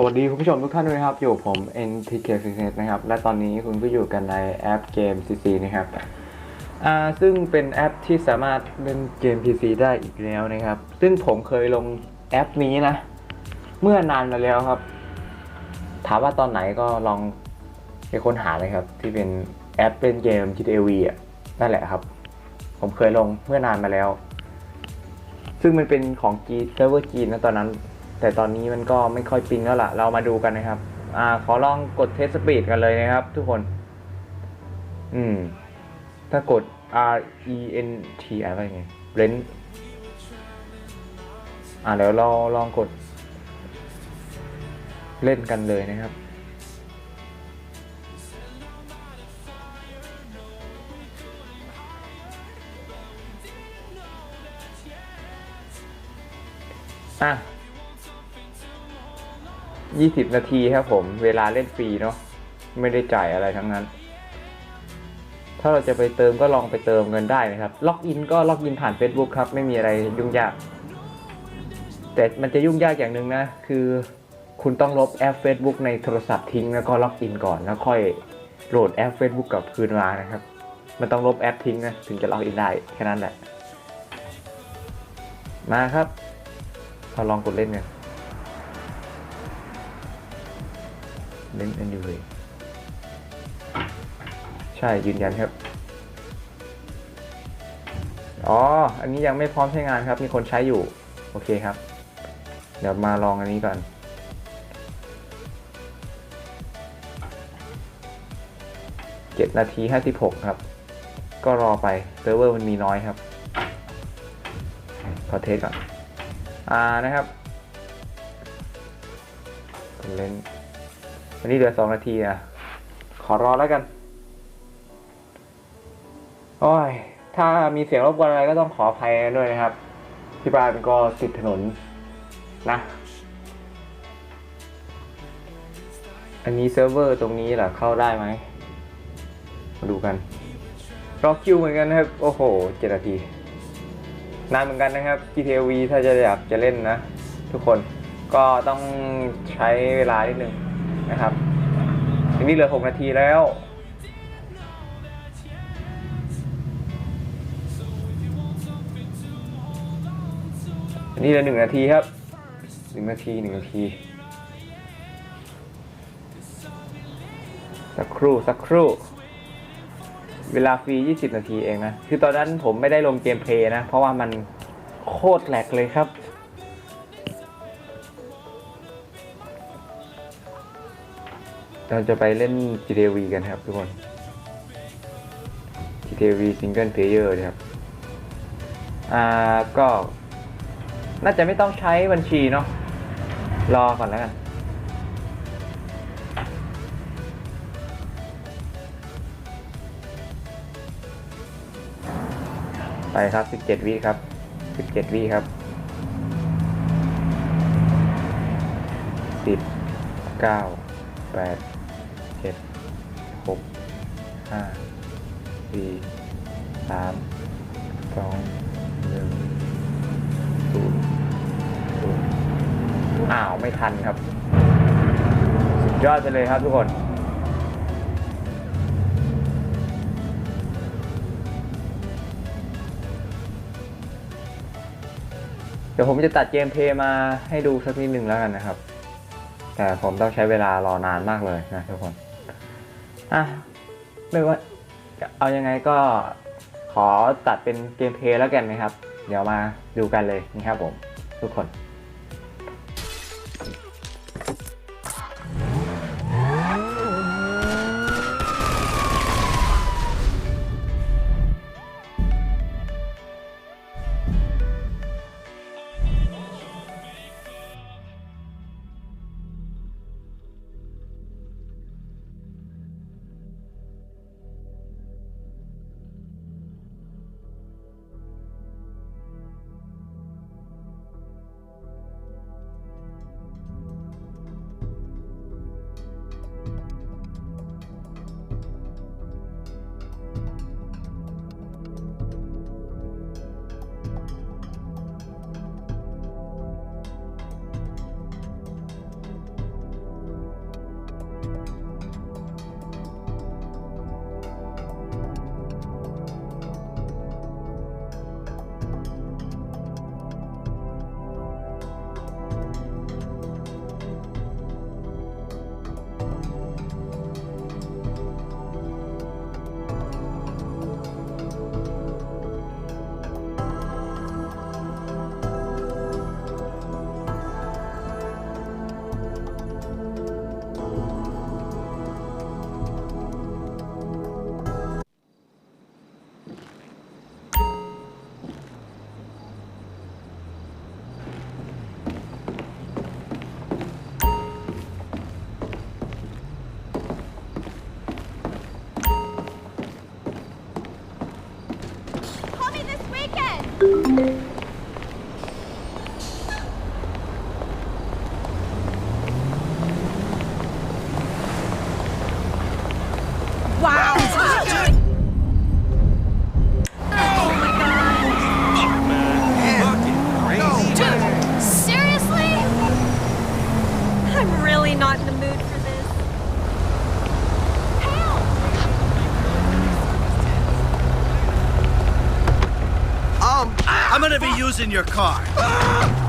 สวัสดีคุณผู้ชมทุกท่านด้วยครับ อยู่ผม NTK Fitness นะครับ และตอนนี้คุณก็อยู่กันในแอปเกม CC นะครับซึ่งเป็นแอปที่สามารถเล่นเกม PC ได้อีกแล้วนะครับ ซึ่งผมเคยลงแอปนี้นะ เมื่อนานมาแล้วครับ ถามว่าตอนไหนก็ลองไปค้นหาเลยครับ ที่เป็นแอปเล่นเกม GTA V อะนั่นแหละครับ ผมเคยลงเมื่อนานมาแล้ว ซึ่งมันเป็นของจีเซิร์ฟเวอร์จีนนะตอนนั้น แต่ตอนนี้มันก็ไม่ค่อยปิงแล้วล่ะ เรามาดูกันนะครับ อ่า ขอลองกดเทสสปีดกันเลยนะครับ ทุกคน อืม ถ้ากด R E N T อะไรไงเรนอ่าเดี๋ยวเราลองกด เล่นกันเลยนะครับอะ ยี่สิบนาทีครับผมเวลาเล่นฟรีเนาะไม่ได้จ่ายอะไรทั้งนั้น ถ้าเราจะไปเติมก็ลองไปเติมเงินได้นะครับ ล็อกอินก็ล็อกอินผ่าน Facebook ครับ ไม่มีอะไรยุ่งยาก แต่มันจะยุ่งยากอย่างหนึ่งนะ คือคุณต้องลบแอป Facebook ในโทรศัพท์ทิ้งแล้วก็ล็อกอินก่อนแล้วค่อยโหลดแอป Facebook กลับคืนมานะครับ มันต้องลบแอปทิ้งนะถึงจะล็อกอินได้แค่นั้นแหละ มาครับเราลองกดเล่นกัน เล่นอันอยู่เลย ใช่ยืนยันครับ อ๋อ อันนี้ยังไม่พร้อมใช้งานครับ มีคนใช้อยู่ โอเคครับ เดี๋ยวมาลองอันนี้ก่อน เจ็ดนาทีห้าสิบหกครับ ก็รอไป เซิร์ฟเวอร์มันมีน้อยครับ ขอเทสก่อน อ่านะครับเล่น อันนี้เหลือสองนาทีอะ ขอรอแล้วกัน โอ้ย ถ้ามีเสียงรบกวนอะไรก็ต้องขออภัยด้วยนะครับ ที่บ้านก็ติดถนนนะ อันนี้เซิร์ฟเวอร์ตรงนี้แหละเข้าได้ไหม มาดูกัน รอคิวเหมือนกันครับ โอ้โหเจ็ดนาที นานเหมือนกันนะครับ GTV ถ้าจะอยากจะเล่นนะ ทุกคน ก็ต้องใช้เวลานิดนึง นะครับอันนี้เหลือ 6 นาทีแล้ว อันนี้เหลือหนึ่งนาทีครับหนึ่งนาทีหนึ่งนาที สักครู่ สักครู่ เวลาฟรี 20 นาทีเองนะ คือตอนนั้นผมไม่ได้ลงเกมเพลย์นะ เพราะว่ามันโคตรแหลกเลยครับ เราจะไปเล่น GTV กันครับทุกคน GTV Single Player นะครับ อ่า ก็ น่าจะไม่ต้องใช้บัญชีเนาะ รอก่อนแล้วกัน ไปครับ 17 วิครับ 17 วิครับ 10 9 8 5 4 3 2 1 0อ้าวไม่ทันครับ สุดยอดไปเลยครับทุกคนเดี๋ยวผมจะตัดเกมเพย์มาให้ดูสักนิดหนึ่งแล้วกันนะครับ แต่ผมต้องใช้เวลารอนานมากเลยนะทุกคน อะ ไม่ว่าเอายังไงก็ขอตัดเป็นเกมเพลย์แล้วกันนะครับ เดี๋ยวมาดูกันเลยนะครับผม ทุกคน was in your car? Ah!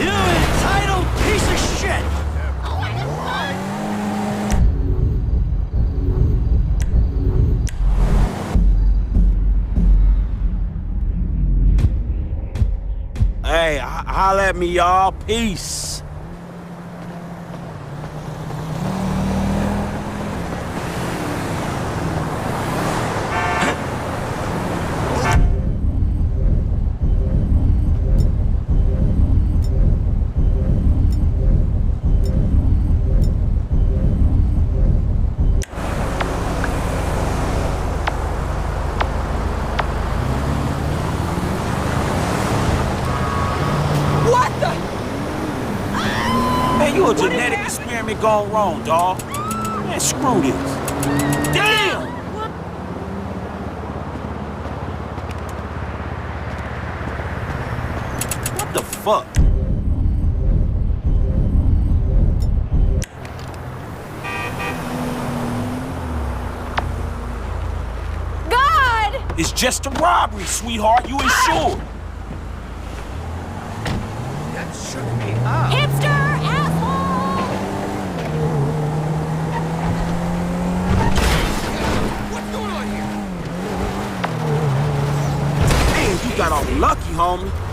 You entitled piece of shit! Hey, ho- holla at me, y'all. Peace. What the? Man, you a genetic gone wrong, dawg. Man, screw this. Damn! What the fuck? God! It's just a robbery, sweetheart. You insured. That shook me up. Hipster got off lucky, homie.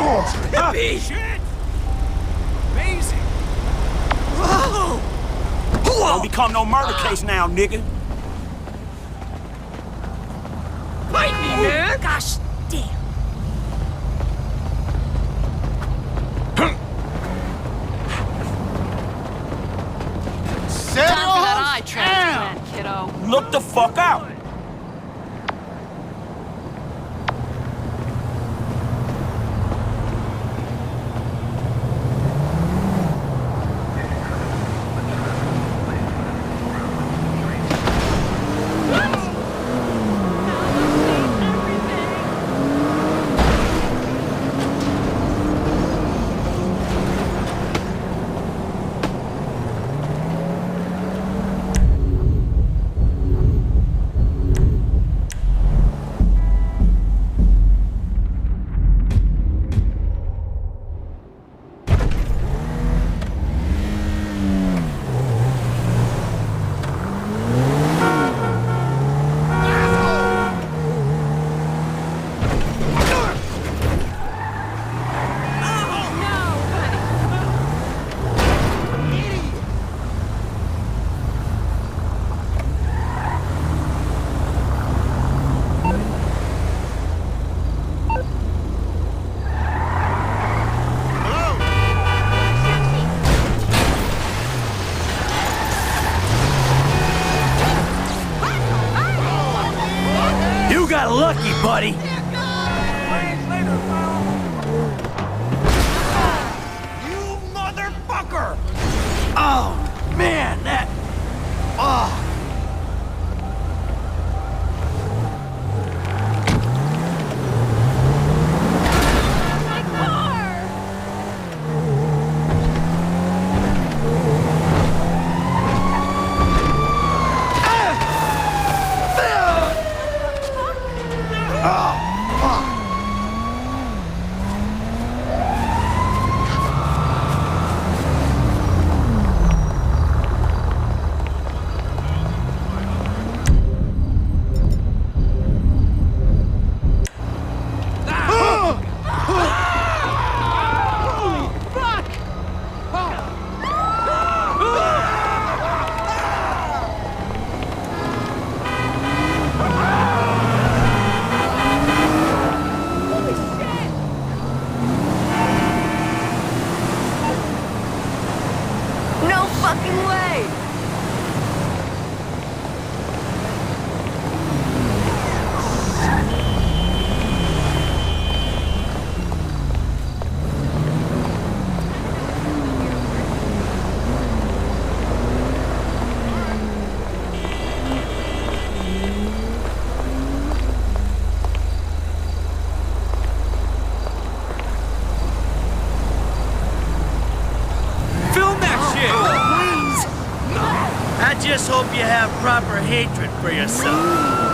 Away! Hippie! Shit! Amazing! Whoa! Don't become no murder case now, nigga. Bite me, man! Oh, gosh damn. Settle Time for that eye transplant, kiddo. Look the fuck out. Oh, man, that... Oh. fucking way! Just hope you have proper hatred for yourself.